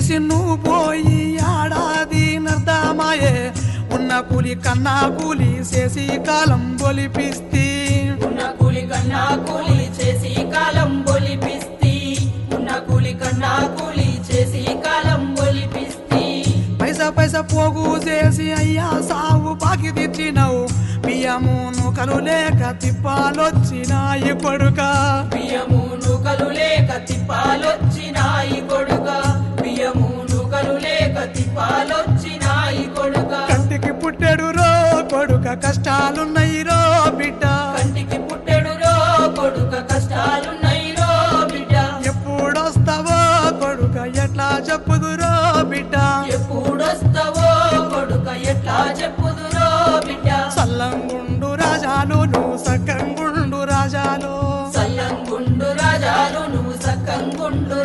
సిన్ను పోయి ఆడాది నర్దమాయే. ఉన్న కూలి కన్నా కూలి చేసి కాలం బొలిపిస్తి. ఉన్న కూలి కన్నా కూలి చేసి కాలం బొలిపిస్తి. ఉన్న కూలి కన్నా కూలి చేసి కాలం బొలిపిస్తి. పైసా పైసా పోగు చేసి అయ్యా సావు బాకి తెచ్చినావు. బియ్యమును కనులేక తిప్పాలొచ్చినాయి కొడుక. బియ్యము నూకలు లేక కంటికి పుట్టాడు రో కొడుక కష్టాలున్నాయి రో బిడ్డ. కంటికి పుట్టాడు రో కొడుక కష్టాలున్నాయి రో బిడ్డ. ఎప్పుడొస్తావో కొడుక ఎట్లా చెప్పుదురో బిడ్డ. ఎప్పుడొస్తావో కొడుక ఎట్లా చెప్పుదురో బిడ్డ. సల్లంగుండు రాజాలు నువ్వు సక్కంగుండు రాజాలు. సల్లంగుండు రాజాలు నువ్వు సక్కంగుండు